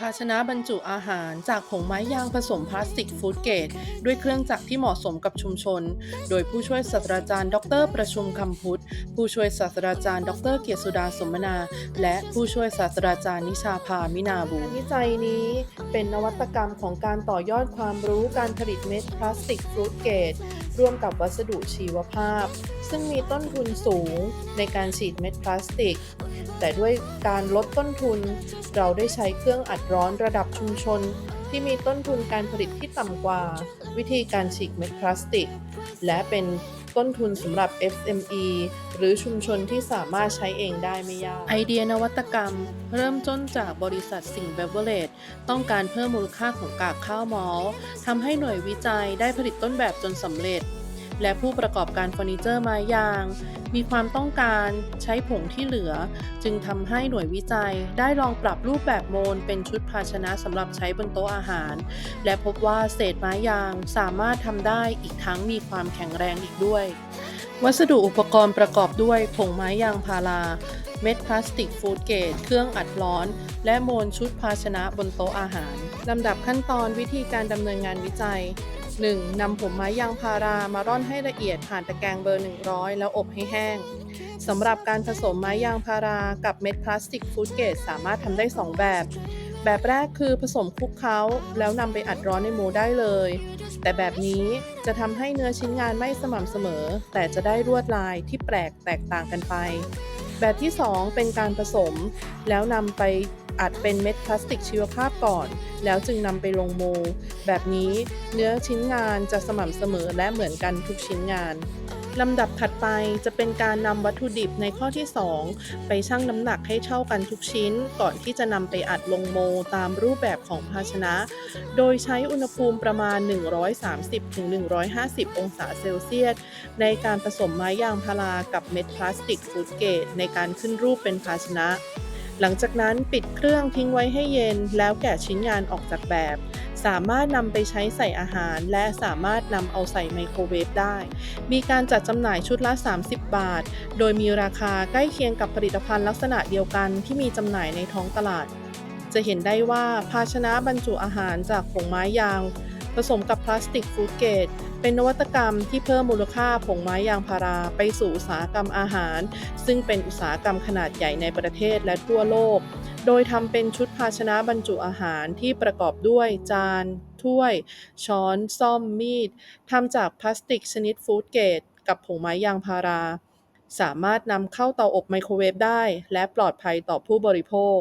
ภาชนะบรรจุอาหารจากผงไม้ยางผสมพลาสติกฟู้ดเกรดด้วยเครื่องจักรที่เหมาะสมกับชุมชน โดยผู้ช่วยศาสตราจารย์ ดร ประชุมคำพุทธ ผู้ช่วยศาสตราจารย์ ดร เกียรติสุดาสมนา และผู้ช่วยศาสตราจารย์นิชาภามินาบูวิจัยนี้เป็นนวัตกรรมของการต่อยอดความรู้การผลิตเม็ดพลาสติกฟู้ดเกรด ร่วมกับวัสดุชีวภาพ ซึ่งมีต้นทุนสูงในการฉีดเม็ดพลาสติก แต่ด้วยการลดต้นทุน เราได้ใช้เครื่องอัดร้อนระดับชุมชน ที่มีต้นทุนการผลิตที่ต่ำกว่า วิธีการฉีดเม็ดพลาสติก และเป็น ต้นทุนสำหรับ SME หรือชุมชนที่สามารถใช้เองได้ไม่ยาก ไอเดียนวัตกรรม เริ่มต้นจากบริษัทสิงห์เบเวอร์เลต้องการเพิ่มมูลค่าของกากข้าวมอลทำให้หน่วยวิจัยได้ผลิตต้นแบบจนสำเร็จ และผู้ประกอบการเฟอร์นิเจอร์ไม้ยาง มีความต้องการใช้ผงที่เหลือ จึงทำให้หน่วยวิจัยได้ลองปรับรูปแบบโมลเป็นชุดภาชนะสำหรับใช้บนโต๊ะอาหาร และพบว่าเศษไม้ยางสามารถทำได้อีกทั้งมีความแข็งแรงอีกด้วย วัสดุอุปกรณ์ประกอบด้วยผงไม้ยางพาราเม็ดพลาสติกฟูดเกรดเครื่องอัดร้อน และโมลชุดภาชนะบนโต๊ะอาหาร ลำดับขั้นตอนวิธีการดำเนินงานวิจัย 1. นำผงไม้ยางพารามาร่อนให้ละเอียดผ่านตะแกรงเบอร์ 100 แล้วอบให้แห้งสำหรับการผสมไม้ยางพารากับเม็ดพลาสติกฟูดเกรดสามารถทำได้ 2 แบบ แบบแรกคือผสมคลุกเคล้า แล้วนำไปอัดร้อนในโมได้เลย แต่แบบนี้จะทำให้เนื้อชิ้นงานไม่สม่ำเสมอ แต่จะได้ลวดลายที่แปลกแตกต่างกันไป แบบที่ 2 เป็นการผสม แล้วนำไปอัดเป็นเม็ดพลาสติกชีวภาพก่อน แล้วจึงนำไปลงโม แบบนี้เนื้อชิ้นงานจะสม่ำเสมอและเหมือนกันทุกชิ้นงาน ลำดับถัดไปจะเป็นการนำวัตถุดิบในข้อที่ 2 ไปชั่งน้ำหนักให้เท่ากันทุกชิ้น ก่อนที่จะนำไปอัดลงโมตามรูปแบบของภาชนะ โดยใช้อุณหภูมิประมาณ 130-150 องศาเซลเซียส ในการผสมไม้ยางพารากับเม็ดพลาสติกฟูดเกรดในการขึ้นรูปเป็นภาชนะ หลังจากนั้นปิดเครื่องทิ้งไว้ให้เย็นแล้วแกะชิ้นงานออกจากแบบ สามารถนำไปใช้ใส่อาหาร และสามารถนำเอาใส่ไมโครเวฟได้ มีการจัดจำหน่ายชุดละ 30 บาท โดยมีราคาใกล้เคียงกับผลิตภัณฑ์ลักษณะเดียวกันที่มีจำหน่ายในท้องตลาด จะเห็นได้ว่าภาชนะบรรจุอาหารจากผงไม้ยางผสมกับพลาสติกฟูดเกรดเป็นนวัตกรรมที่เพิ่มมูลค่าผงไม้ยางพาราไปสู่อุตสาหกรรมอาหาร ซึ่งเป็นอุตสาหกรรมขนาดใหญ่ในประเทศและทั่วโลก โดยทำเป็นชุดภาชนะบรรจุอาหารที่ประกอบด้วยจาน ถ้วย ช้อน ซ่อม มีดทำจากพลาสติกชนิดฟู้ดเกรดกับผงไม้ยางพารา สามารถนำเข้าเตาอบไมโครเวฟได้ และปลอดภัยต่อผู้บริโภค